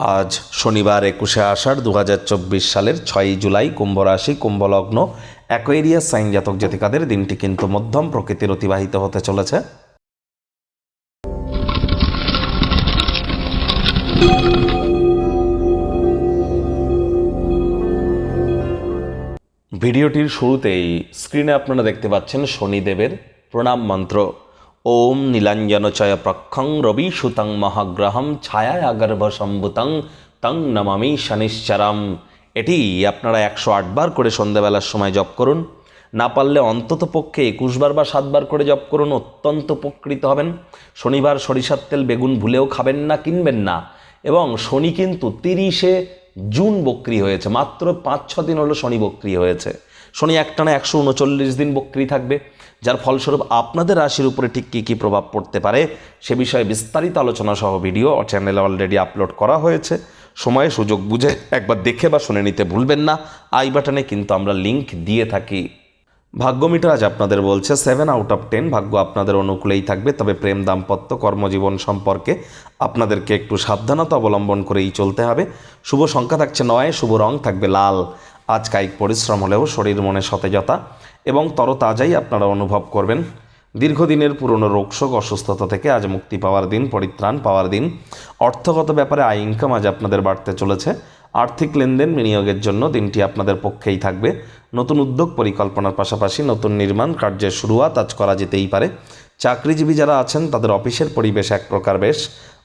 আজ শনিবার একুশে আষাঢ় দু হাজার চব্বিশ সালের ছয়ই জুলাই কুম্ভ রাশি কুম্ভলগ্ন, অ্যাকোয়েরিয়াস সাইন জাতক জাতিকাদের দিনটি কিন্তু মধ্যম প্রকৃতির অতিবাহিত হতে চলেছে। ভিডিওটির শুরুতেই স্ক্রিনে আপনারা দেখতে পাচ্ছেন শনিদেবের প্রণাম মন্ত্র। ওম নীলাঞ্জনচয় প্রক্ষং রবি সুতং মহাগ্রহম ছায়া আগর্ভ সম্ভুতং তং নমামি শনিশ্চরম। এটি আপনারা একশো আটবার করে সন্ধ্যাবেলার সময় জপ করুন। না পারলে অন্তত পক্ষে একুশবার বা সাতবার করে জপ করুন, অত্যন্ত উপকৃত হবেন। শনিবার সরিষার তেল বেগুন ভুলেও খাবেন না, কিনবেন না। এবং শনি কিন্তু তিরিশে জুন বক্রি হয়েছে। মাত্র পাঁচ, ছ দিন হলো শনি বক্রি হয়েছে। শনি একটানা একশো উনচল্লিশ দিন বক্রি থাকবে। যার ফলস্বরূপ আপনাদের রাশির উপরে ঠিক কী কী প্রভাব পড়তে পারে সে বিষয়ে বিস্তারিত আলোচনা সহ ভিডিও চ্যানেলে অলরেডি আপলোড করা হয়েছে। সময়ে সুযোগ বুঝে একবার দেখে বা শুনে নিতে ভুলবেন না। আই বাটনে কিন্তু আমরা লিংক দিয়ে থাকি। ভাগ্য মিটার আজ আপনাদের বলছে সেভেন আউট অফ টেন ভাগ্য আপনাদের অনুকূলেই থাকবে, তবে প্রেম দাম্পত্য কর্মজীবন সম্পর্কে আপনাদেরকে একটু সাবধানতা অবলম্বন করেই চলতে হবে। শুভ সংখ্যা থাকছে নয়, শুভ রং থাকবে লাল। আজ কায়িক পরিশ্রম হলেও শরীর মনে সতেজতা এবং তরতাজাই আপনারা অনুভব করবেন। দীর্ঘদিনের পুরনো রোগশোক অসুস্থতা থেকে আজ মুক্তি পাওয়ার দিন, পরিত্রাণ পাওয়ার দিন। অর্থগত ব্যাপারে আয় ইনকাম আজ আপনাদের বাড়তে চলেছে। আর্থিক লেনদেন বিনিয়োগের জন্য দিনটি আপনাদের পক্ষেই থাকবে। নতুন উদ্যোগ পরিকল্পনার পাশাপাশি নতুন নির্মাণ কার্যের শুরুয়াত আজ করা যেতেই পারে। চাকরিজীবী যারা আছেন, তাদের অফিসের পরিবেশ এক প্রকার বেশ।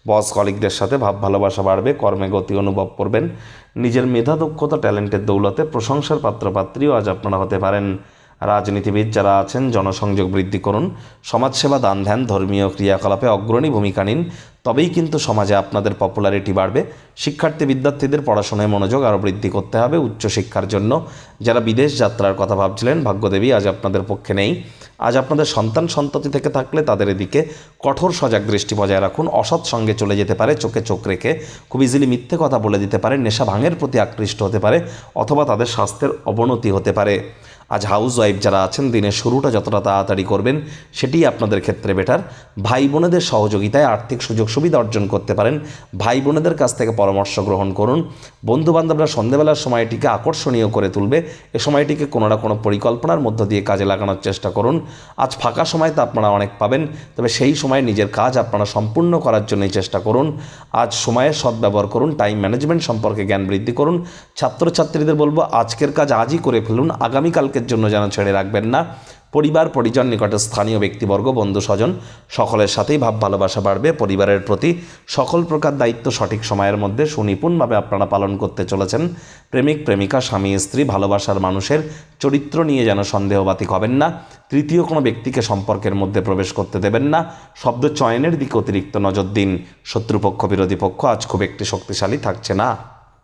বস কলিকদের সাথে ভাব ভালোবাসা বাড়বে, কর্মে গতি অনুভব করবেন। নিজের মেধা, দক্ষতা, ট্যালেন্টের দৌলতে প্রশংসার পাত্রপাত্রীও আজ আপনারা হতে পারেন। রাজনীতিবিদ যারা আছেন, জনসংযোগ বৃদ্ধি করুন। সমাজসেবা, দান ধ্যান, ধর্মীয় ক্রিয়াকলাপে অগ্রণী ভূমিকা নিন। তবেই কিন্তু সমাজে আপনাদের পপুলারিটি বাড়বে। শিক্ষার্থী, বিদ্যার্থীদের পড়াশোনায় মনোযোগ আরও বৃদ্ধি করতে হবে উচ্চশিক্ষার জন্য। যারা বিদেশ যাত্রার কথা ভাবছিলেন, ভাগ্যদেবী আজ আপনাদের পক্ষে নেই। আজ আপনাদের সন্তান সন্ততি থেকে থাকলে তাদের এদিকে কঠোর সজাগ দৃষ্টি বজায় রাখুন। অসৎ সঙ্গে চলে যেতে পারে, চোখে চোখ রেখে খুব ইজিলি মিথ্যে কথা বলে দিতে পারে, নেশা ভাঙের প্রতি আকৃষ্ট হতে পারে, অথবা তাদের স্বাস্থ্যের অবনতি হতে পারে। আজ হাউস ওয়াইফ যারা আছেন, দিনের শুরুটা যতটা তাড়াতাড়ি করবেন সেটিই আপনাদের ক্ষেত্রে বেটার ভাই বোনেদের সহযোগিতায় আর্থিক সুযোগ সুবিধা অর্জন করতে পারেন। ভাই বোনেদের কাছ থেকে পরামর্শ গ্রহণ করুন। বন্ধু বান্ধবরা সন্ধেবেলার সময়টিকে আকর্ষণীয় করে তুলবে। এ সময়টিকে কোনো না কোনো পরিকল্পনার মধ্য দিয়ে কাজে লাগানোর চেষ্টা করুন। আজ ফাঁকা সময় তো আপনারা অনেক পাবেন, তবে সেই সময় নিজের কাজ আপনারা সম্পূর্ণ করার জন্যই চেষ্টা করুন। আজ সময়ের সদ্ব্যবহার করুন টাইম ম্যানেজমেন্ট সম্পর্কে জ্ঞান বৃদ্ধি করুন। ছাত্রছাত্রীদের বলব, আজকের কাজ আজই করে ফেলুন আগামীকালকের জন্য যেন ছেড়ে রাখবেন না। পরিবার, পরিজন, নিকটে স্থানীয় ব্যক্তিবর্গ, বন্ধু, স্বজন, সকলের সাথেই ভাব, ভালোবাসা বাড়বে। পরিবারের প্রতি সকল প্রকার দায়িত্ব সঠিক সময়ের মধ্যে সুনিপুণভাবে আপনারা পালন করতে চলেছেন। প্রেমিক, প্রেমিকা, স্বামী, স্ত্রী, ভালোবাসার মানুষের চরিত্র নিয়ে যেন সন্দেহবাতিক হবেন না। তৃতীয় কোনো ব্যক্তিকে সম্পর্কের মধ্যে প্রবেশ করতে দেবেন না। শব্দ চয়নের দিকে অতিরিক্ত নজর দিন। শত্রুপক্ষ, বিরোধী পক্ষ আজ খুব একটি শক্তিশালী থাকছে না।